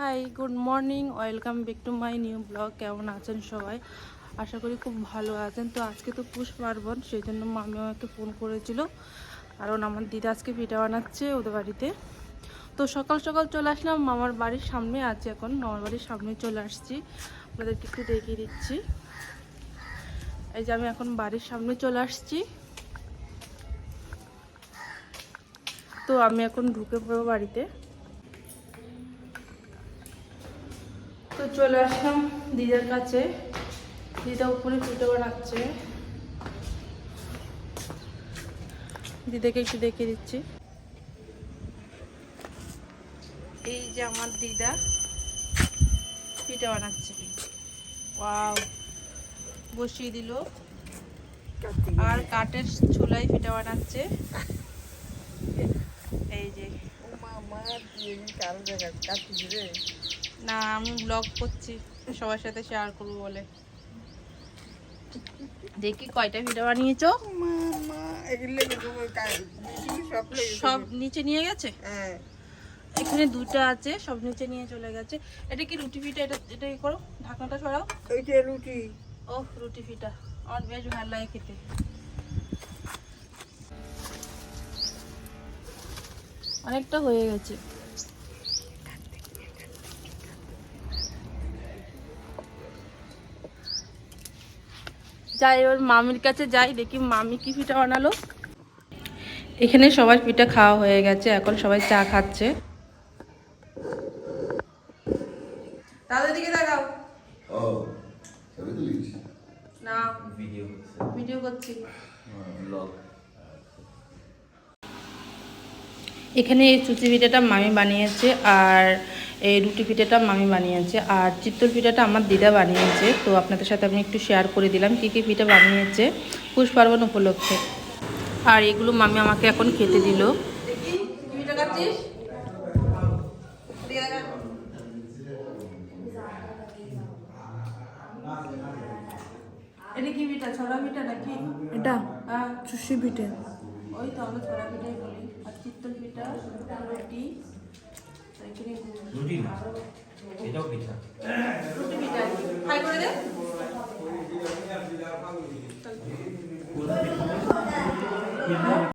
Hi good morning welcome back to my new blog কেমন আছেন সবাই? আশা করি খুব ভালো আছেন। তো আজকে তো পুষ পার্বণ, সেই জন্য মামি আমাকে ফোন করেছিল। কারণ আমার দিদা আজকে পিঠা বানাচ্ছে ওদের বাড়িতে। তো সকাল সকাল চলে আসলাম। মামার বাড়ির সামনে আছে এখন। মামার বাড়ির সামনে চলে আসছি। আপনাদেরকে একটু দেখিয়ে দিচ্ছি। এই যে আমি এখন বাড়ির সামনে চলে আসছি। তো আমি এখন ঢুকে পড়ব বাড়িতে। চলে আসলাম দিদার কাছে। দিদা উপরে পিঠে বানাচ্ছে দিদাকে একটু দেখিয়ে দিচ্ছি। এই যে আমার দিদা পিঠে বানাচ্ছে। ওয়াও, বসিয়ে দিল। আর কাঠের চুলাই পিঠা বানাচ্ছে। এই যে। না আমি ব্লগ করছি সবার সাথে শেয়ার করব বলে। দেখি কয়টা ভিডিও বানিয়েছো? সব নিচে নিয়ে গেছে? এখানে দুটো আছে সব নিচে নিয়ে চলে গেছে। এটা কি রুটি ফিটা? এটা এটা কি করো? ঢাকনাটা সরাও। রুটি। ও রুটি ফিটা। আমার বেশ ভালো লাগে খেতে। অনেকটা হয়ে গেছে। যাই ওর মামির কাছে যাই দেখি মামি কি পিঠা বানালো। এখানে সবার পিঠা খাওয়া হয়ে গেছে এখন সবাই চা খাচ্ছে। দাদা দিকে দেখাও ও ছবি তুলিস? না ভিডিও ভিডিও করছি। ব্লগ এখানে এই চুচি পিঠাটা মামি বানিয়েছে আর এই রুটি পিঠাটা মামি বানিয়েছে আর চিত্তল পিঠাটা আমার দিদা বানিয়েছে। তো আপনাদের সাথে আমি একটু শেয়ার করে দিলাম কী কী পিঠা বানিয়েছে পুষ পার্বণ উপলক্ষে। আর এগুলো মামি আমাকে এখন খেতে দিল। এটা কি পিঠা ছড়া পিঠা নাকি? এটা হ্যাঁ। চুষি পিঠে। ওই তো আমরা ছড়া পিঠাই বলি। আর চিত্তল পিঠা রুটি। রুটি না এটাও পিঠা। রুটি পিঠা খাই করে দে। কোন পিঠা